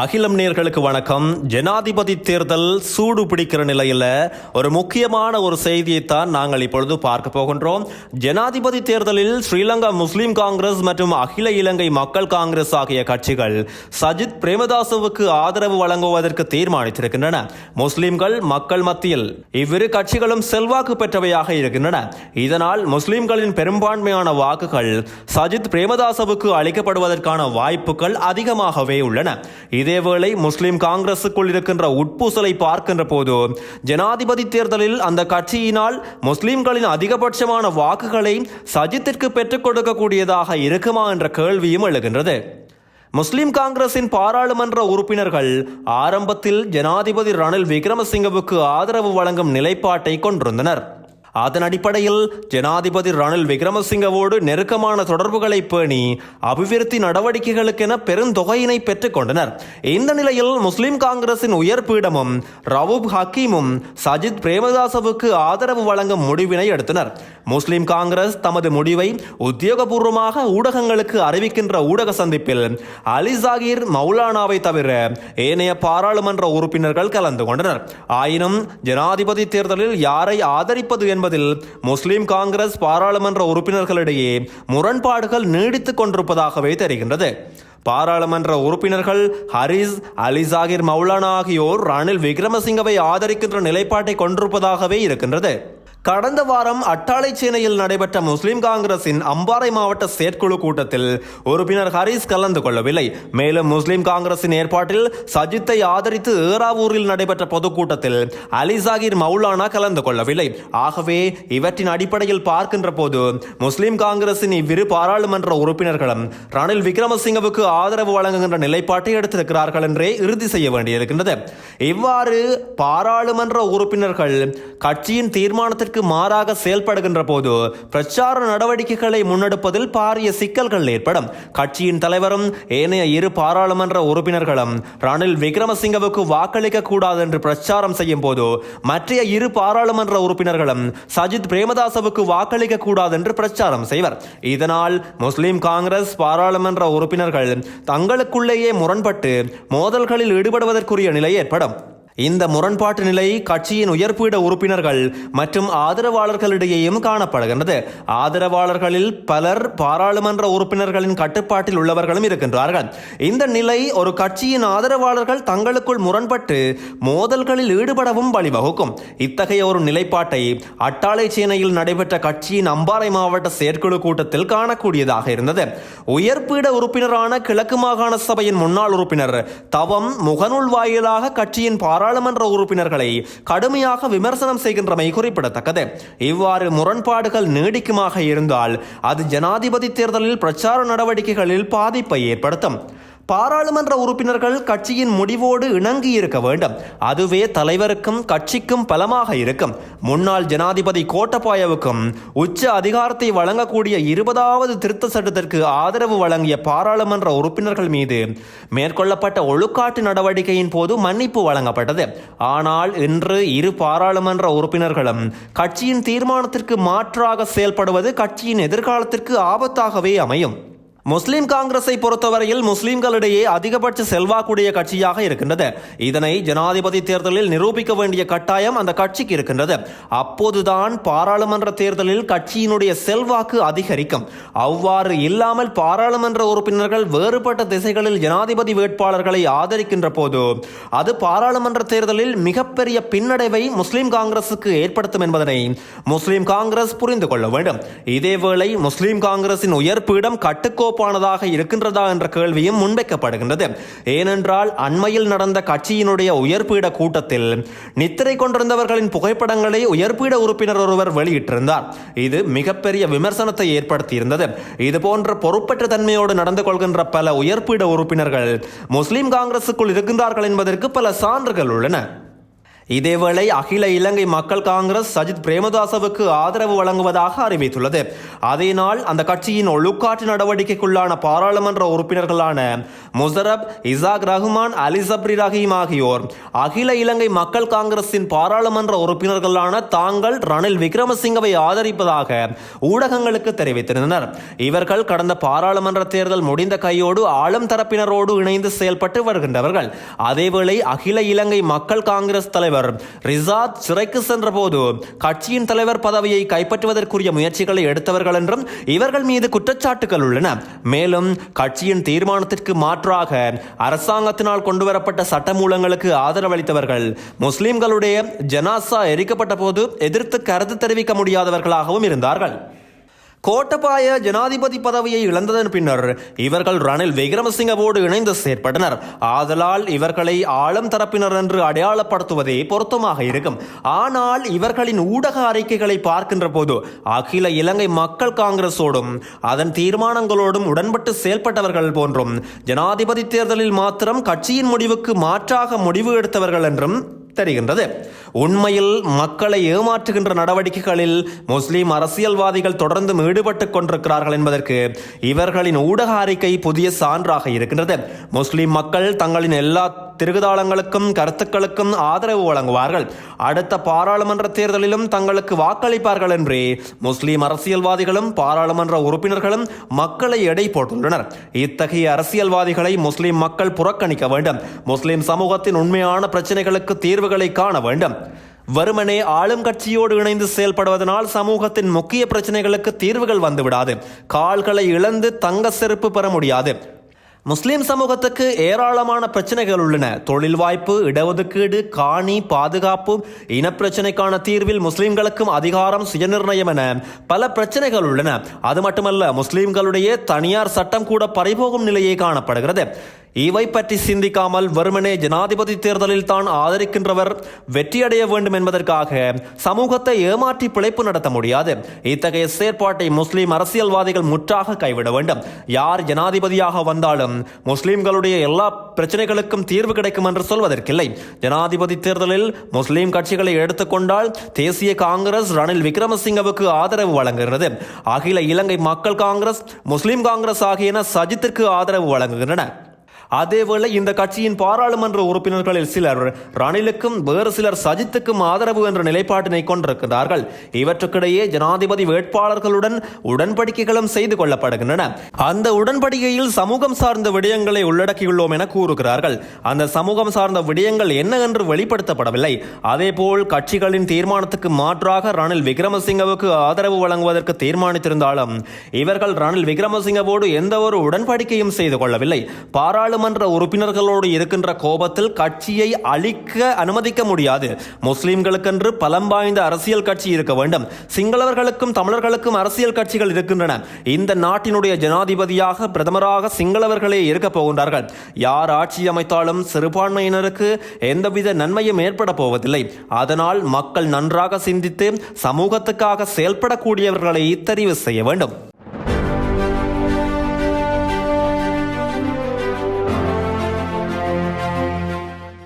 அகிலம் நேர்களுக்கு வணக்கம். ஜனாதிபதி தேர்தல் சூடு பிடிக்கிற நிலையில் ஒரு முக்கியமான ஒரு செய்தியைத்தான் நாங்கள் இப்பொழுது பார்க்க போகின்றோம். ஜனாதிபதி தேர்தலில் ஸ்ரீலங்கா முஸ்லிம் காங்கிரஸ் மற்றும் அகில இலங்கை மக்கள் காங்கிரஸ் ஆகிய கட்சிகள் சஜித் பிரேமதாசவுக்கு ஆதரவு வழங்குவதற்கு தீர்மானித்திருக்கின்றன. முஸ்லிம்கள் மக்கள் மத்தியில் இவ்விரு கட்சிகளும் செல்வாக்கு பெற்றவையாக இருக்கின்றன. இதனால் முஸ்லிம்களின் பெரும்பான்மையான வாக்குகள் சஜித் பிரேமதாசவுக்கு அளிக்கப்படுவதற்கான வாய்ப்புகள் அதிகமாகவே உள்ளன. இதேவேளை முஸ்லிம் காங்கிரசுக்குள் இருக்கின்ற உட்பூசலை பார்க்கின்ற போது ஜனாதிபதி தேர்தலில் அந்த கட்சியினால் முஸ்லிம்களின் அதிகபட்சமான வாக்குகளை சஜித்திற்கு பெற்றுக் கொடுக்கக்கூடியதாக இருக்குமா என்ற கேள்வியும் எழுகின்றது. முஸ்லிம் காங்கிரசின் பாராளுமன்ற உறுப்பினர்கள் ஆரம்பத்தில் ஜனாதிபதி ரணில் விக்ரமசிங்கவுக்கு ஆதரவு வழங்கும் நிலைப்பாட்டை கொண்டிருந்தனர். அதன் அடிப்படையில் ஜனாதிபதி ரணில் விக்ரமசிங்கவோடு நெருக்கமான தொடர்புகளை பேணி அபிவிருத்தி நடவடிக்கைகளுக்கென பெருந்தொகையினை பெற்றுக் கொண்டனர். இந்த நிலையில் முஸ்லிம் காங்கிரசின் உயர் பீடமும் ரவூப் ஹக்கீமும் சஜித் பிரேமதாசவுக்கு ஆதரவு வழங்கும் முடிவினை எடுத்தனர். முஸ்லிம் காங்கிரஸ் தமது முடிவை உத்தியோகபூர்வமாக ஊடகங்களுக்கு அறிவிக்கின்ற ஊடக சந்திப்பில் அலி ஜாகிர் மௌலானாவை தவிர ஏனைய பாராளுமன்ற உறுப்பினர்கள் கலந்து கொண்டனர். ஆயினும் ஜனாதிபதி தேர்தலில் யாரை ஆதரிப்பது என்பதில் முஸ்லிம் காங்கிரஸ் பாராளுமன்ற உறுப்பினர்களிடையே முரண்பாடுகள் நீடித்துக் கொண்டிருப்பதாகவே தெரிகின்றது. பாராளுமன்ற உறுப்பினர்கள் ஹரிஸ் அலி ஜாகிர் மௌலானா ஆகியோர் ரணில் விக்ரமசிங்கவை ஆதரிக்கின்ற நிலைப்பாட்டை கொண்டிருப்பதாகவே இருக்கின்றது. கடந்த வாரம் அட்டாளை சேனையில் நடைபெற்ற முஸ்லிம் காங்கிரசின் அம்பாறை மாவட்ட செயற்குழு கூட்டத்தில் உறுப்பினர் ஹரிஸ் கலந்து கொள்ளவில்லை. மேலும் முஸ்லிம் காங்கிரசின் ஏற்பாட்டில் சஜித்தை ஆதரித்து ஏறாவூரில் நடைபெற்ற பொதுக்கூட்டத்தில் அலிசாகிர் மௌலானா கலந்து கொள்ளவில்லை. ஆகவே இவற்றின் அடிப்படையில் பார்க்கின்ற போது முஸ்லிம் காங்கிரசின் இவ்விரு பாராளுமன்ற உறுப்பினர்களும் ரணில் விக்ரமசிங்கவுக்கு ஆதரவு வழங்குகின்ற நிலைப்பாட்டை எடுத்திருக்கிறார்கள் என்றே இறுதி செய்ய வேண்டியிருக்கின்றது. இவ்வாறு பாராளுமன்ற உறுப்பினர்கள் கட்சியின் தீர்மானத்திற்கு மாறாக செயல்படுகின்ற போது பிரச்சார நடவடிக்கைகளை முன்னெடுப்பதில் பாரிய சிக்கல்கள் ஏற்படும். கட்சியின் தலைவரும் ஏனைய இரு பாராளுமன்ற உறுப்பினர்களும் ரணில் விக்ரமசிங்கவுக்கு வாக்களிக்க கூடாது என்று பிரச்சாரம் செய்யும் போது மற்றைய இரு பாராளுமன்ற உறுப்பினர்களும் சஜித் பிரேமதாசவுக்கு வாக்களிக்க கூடாது என்று பிரச்சாரம் செய்வர். இதனால் முஸ்லிம் காங்கிரஸ் பாராளுமன்ற உறுப்பினர்கள் தங்களுக்குள்ளேயே முரண்பட்டு மோதல்களில் ஈடுபடுவதற்குரிய நிலை ஏற்படும். இந்த முரண்பாட்டு நிலை கட்சியின் உயர்பீட உறுப்பினர்கள் மற்றும் ஆதரவாளர்களிடையேயும் காணப்படுகின்றது. ஆதரவாளர்களில் பலர் பாராளுமன்ற உறுப்பினர்களின் கட்டுப்பாட்டில் உள்ளவர்களும் இருக்கின்றார்கள். இந்த நிலை ஒரு கட்சியின் ஆதரவாளர்கள் தங்களுக்குள் முரண்பட்டு மோதல்களில் ஈடுபடவும் வழிவகுக்கும். இத்தகைய ஒரு நிலைப்பாட்டை அட்டாளை சேனையில் நடைபெற்ற கட்சியின் அம்பாறை மாவட்ட செயற்குழு கூட்டத்தில் காணக்கூடியதாக இருந்தது. உயர்பீட உறுப்பினரான கிழக்கு மாகாண சபையின் முன்னாள் உறுப்பினர் தவம் முகநூல் வாயிலாக கட்சியின் பாராளுமன்ற உறுப்பினர்களை கடுமையாக விமர்சனம் செய்கின்றமை குறிப்பிடத்தக்கது. இவ்வாறு முரண்பாடுகள் நீடிக்குமாக இருந்தால் அது ஜனாதிபதி தேர்தலில் பிரச்சார நடவடிக்கைகளில் பாதிப்பை ஏற்படுத்தும். பாராளுமன்ற உறுப்பினர்கள் கட்சியின் முடிவோடு இணங்கி இருக்க வேண்டும். அதுவே தலைவருக்கும் கட்சிக்கும் பலமாக இருக்கும். முன்னாள் ஜனாதிபதி கோட்டபாயவுக்கும் உச்ச அதிகாரத்தை வழங்கக்கூடிய இருபதாவது திருத்த சட்டத்திற்கு ஆதரவு வழங்கிய பாராளுமன்ற உறுப்பினர்கள் மீது மேற்கொள்ளப்பட்ட ஒழுக்காட்டு நடவடிக்கையின் போது மன்னிப்பு வழங்கப்பட்டது. ஆனால் இன்று இரு பாராளுமன்ற உறுப்பினர்களும் கட்சியின் தீர்மானத்திற்கு மாற்றாக செயல்படுவது கட்சியின் எதிர்காலத்திற்கு ஆபத்தாகவே அமையும். முஸ்லிம் காங்கிரஸை பொறுத்தவரையில் முஸ்லிம்களிடையே அதிகபட்ச செல்வாக்குடைய கட்சியாக இருக்கின்றது. இதனை ஜனாதிபதி தேர்தலில் நிரூபிக்க வேண்டிய கட்டாயம் அந்த கட்சிக்கு இருக்கின்றது. அப்போதுதான் பாராளுமன்ற தேர்தலில் கட்சியினுடைய செல்வாக்கு அதிகரிக்கும். அவ்வாறு இல்லாமல் பாராளுமன்ற உறுப்பினர்கள் வேறுபட்ட திசைகளில் ஜனாதிபதி வேட்பாளர்களை ஆதரிக்கின்ற போது அது பாராளுமன்ற தேர்தலில் மிகப்பெரிய பின்னடைவை முஸ்லிம் காங்கிரசுக்கு ஏற்படுத்தும் என்பதனை முஸ்லிம் காங்கிரஸ் புரிந்து கொள்ள வேண்டும். இதேவேளை முஸ்லிம் காங்கிரசின் உயர்பீடம் கட்டுக்கோப்பு கோப்பானதாக இருக்கின்றதா என்ற கேள்வியும் முன்வைக்கப்படுகின்றது. ஏனென்றால் அண்மையில் நடந்த கட்சியினுடைய உயர்பீட கூட்டத்தில் நித்திரை கொண்டிருந்தவர்களின் புகைப்படங்களை உயர்பீட உறுப்பினர் ஒருவர் வெளியிட்டிருந்தார். இது மிகப்பெரிய விமர்சனத்தை ஏற்படுத்தியிருந்தது. இது போன்ற பொறுப்பற்ற தன்மையோடு நடந்து கொள்கின்ற பல உயர்பீட உறுப்பினர்கள் முஸ்லிம் காங்கிரசுக்குள் இருக்கின்றார்கள் என்பதற்கு பல சான்றுகள் உள்ளன. இதேவேளை அகில இலங்கை மக்கள் காங்கிரஸ் சஜித் பிரேமதாசவுக்கு ஆதரவு வழங்குவதாக அறிவித்துள்ளது. அதே நாள் அந்த கட்சியின் ஒழுக்காற்று நடவடிக்கைக்குள்ளான பாராளுமன்ற உறுப்பினர்களான முசரப் இசாக் ரஹ்மான் அலி சப்ரி ரஹீம் ஆகியோர் அகில இலங்கை மக்கள் காங்கிரசின் பாராளுமன்ற உறுப்பினர்களான தாங்கள் ரணில் விக்ரமசிங்கவை ஆதரிப்பதாக ஊடகங்களுக்கு தெரிவித்திருந்தனர். இவர்கள் கடந்த பாராளுமன்ற தேர்தல் முடிந்த கையோடு ஆளும் தரப்பினரோடு இணைந்து செயல்பட்டு வருகின்றவர்கள். அதேவேளை அகில இலங்கை மக்கள் காங்கிரஸ் தலைவர் ரிசாத் சிறைக்கு சென்றபோது கட்சியின் தலைவர் பதவியை கைப்பற்றுவதற்குரிய முயற்சிகளை எடுத்தவர்கள் என்றும் இவர்கள் மீது குற்றச்சாட்டுகள் உள்ளன. மேலும் கட்சியின் தீர்மானத்திற்கு மாற்றாக அரசாங்கத்தினால் கொண்டுவரப்பட்ட சட்டமூலங்களுக்கு ஆதரவளித்தவர்கள் முஸ்லிம்களுடைய ஜனாசா எரிக்கப்பட்ட போது எதிர்த்து கருத்து தெரிவிக்க முடியாதவர்களாகவும் இருந்தார்கள். கோட்டபாய ஜனாதிபதி பதவியை இழந்ததன் பின்னர் இவர்கள் ரணில் விக்ரமசிங்கவோடு இணைந்து செயற்பட்டனர். ஆதலால் இவர்களை ஆளும் தரப்பினர் என்று அடையாளப்படுத்துவதே பொருத்தமாக இருக்கும். ஆனால் இவர்களின் ஊடக அறிக்கைகளை பார்க்கின்ற போது அகில இலங்கை மக்கள் காங்கிரஸோடும் அதன் தீர்மானங்களோடும் உடன்பட்டு செயல்பட்டவர்கள் போன்றும் ஜனாதிபதி தேர்தலில் மாத்திரம் கட்சியின் முடிவுக்கு மாற்றாக முடிவு எடுத்தவர்கள் என்றும் தெரிகின்றது. உண்மையில் மக்களை ஏமாற்றுகின்ற நடவடிக்கைகளில் முஸ்லீம் அரசியல்வாதிகள் தொடர்ந்து ஈடுபட்டு கொண்டிருக்கிறார்கள் என்பதற்கு இவர்களின் ஊடக அறிக்கை புதிய சான்றாக இருக்கின்றது. முஸ்லிம் மக்கள் தங்களின் எல்லா திருகுதாளங்களுக்கும் கருத்துக்களுக்கும் ஆதரவு வழங்குவார்கள். அடுத்த பாராளுமன்ற தேர்தலிலும் தங்களுக்கு வாக்களிப்பார்கள் என்றே முஸ்லிம் அரசியல்வாதிகளும் பாராளுமன்ற உறுப்பினர்களும் மக்களை எடை போட்டுள்ளனர். இத்தகைய அரசியல்வாதிகளை முஸ்லிம் மக்கள் புறக்கணிக்க வேண்டும். முஸ்லிம் சமூகத்தின் உண்மையான பிரச்சனைகளுக்கு தீர்வுகளை காண வேண்டும். வறுமனே ஆளும் கட்சியோடு இணைந்து செயல்படுவதனால் சமூகத்தின் முக்கிய பிரச்சனைகளுக்கு தீர்வுகள் வந்துவிடாது. கால்களை இழந்து தங்க செருப்பு பெற முடியாது. முஸ்லிம் சமூகத்துக்கு ஏராளமான பிரச்சனைகள் உள்ளன. தொழில் வாய்ப்பு இடஒதுக்கீடு காணி பாதுகாப்பு இனப்பிரச்சனைக்கான தீர்வில் முஸ்லிம்களுக்கும் அதிகாரம் சுயநிர்ணயம் என பல பிரச்சனைகள் உள்ளன. அது மட்டுமல்ல முஸ்லிம்களுடைய தனியார் சட்டம் கூட பறிபோகும் நிலையே காணப்படுகிறது. இவை பற்றி சிந்திக்காமல் வெறுமனே ஜனாதிபதி தேர்தலில் தான் ஆதரிக்கின்றவர் வெற்றியடைய வேண்டும் என்பதற்காக சமூகத்தை ஏமாற்றி பிழைப்பு நடத்த முடியாது. இத்தகைய செயற்பாட்டை முஸ்லிம் அரசியல்வாதிகள் முற்றாக கைவிட வேண்டும். யார் ஜனாதிபதியாக வந்தாலும் முஸ்லிம்களுடைய எல்லா பிரச்சனைகளுக்கும் தீர்வு கிடைக்கும் என்று சொல்வதற்கில்லை. ஜனாதிபதி தேர்தலில் முஸ்லிம் கட்சிகளை எடுத்துக்கொண்டால் தேசிய காங்கிரஸ் ரணில் விக்ரமசிங்கவுக்கு ஆதரவு வழங்குகிறது. அகில இலங்கை மக்கள் காங்கிரஸ் முஸ்லிம் காங்கிரஸ் ஆகியன சஜித்திற்கு ஆதரவு வழங்குகின்றன. அதேவேளை இந்த கட்சியின் பாராளுமன்ற உறுப்பினர்களில் சிலர் ரணிலுக்கும் வேறு சிலர் சஜித்துக்கும் ஆதரவு என்ற நிலைப்பாட்டினை கொண்டிருக்கிறார்கள். இவற்றுக்கிடையே ஜனாதிபதி வேட்பாளர்களுடன் உடன்படிக்கைகளும் செய்து கொள்ளப்படுகின்றன. அந்த உடன்படிக்கையில் சமூகம் சார்ந்த விடயங்களை உள்ளடக்கியுள்ளோம் என கூறுகிறார்கள். அந்த சமூகம் சார்ந்த விடயங்கள் என்ன என்று வெளிப்படுத்தப்படவில்லை. அதேபோல் கட்சிகளின் தீர்மானத்துக்கு மாற்றாக ரணில் விக்ரமசிங்கவுக்கு ஆதரவு வழங்குவதற்கு தீர்மானித்திருந்தாலும் இவர்கள் ரணில் விக்ரமசிங்கவோடு எந்த ஒரு உடன்படிக்கையும் செய்து கொள்ளவில்லை. பாராளுமன்ற உறுப்பினர்களோடு இருக்கின்ற கோபத்தில் கட்சியை அழிக்க அனுமதிக்க முடியாது. முஸ்லிம்களுக்கென்று பலம் வாய்ந்த அரசியல் கட்சி இருக்க வேண்டும். சிங்களவர்களுக்கும் தமிழர்களுக்கும் அரசியல் கட்சிகள் இருக்கின்றன. இந்த நாட்டினுடைய ஜனாதிபதியாக பிரதமராக சிங்களவர்களே இருக்க போகின்றார்கள். யார் ஆட்சி அமைத்தாலும் சிறுபான்மையினருக்கு எந்தவித நன்மையும் ஏற்பட போவதில்லை. அதனால் மக்கள் நன்றாக சிந்தித்து சமூகத்துக்காக செயல்படக்கூடியவர்களை தெரிவு செய்ய வேண்டும்.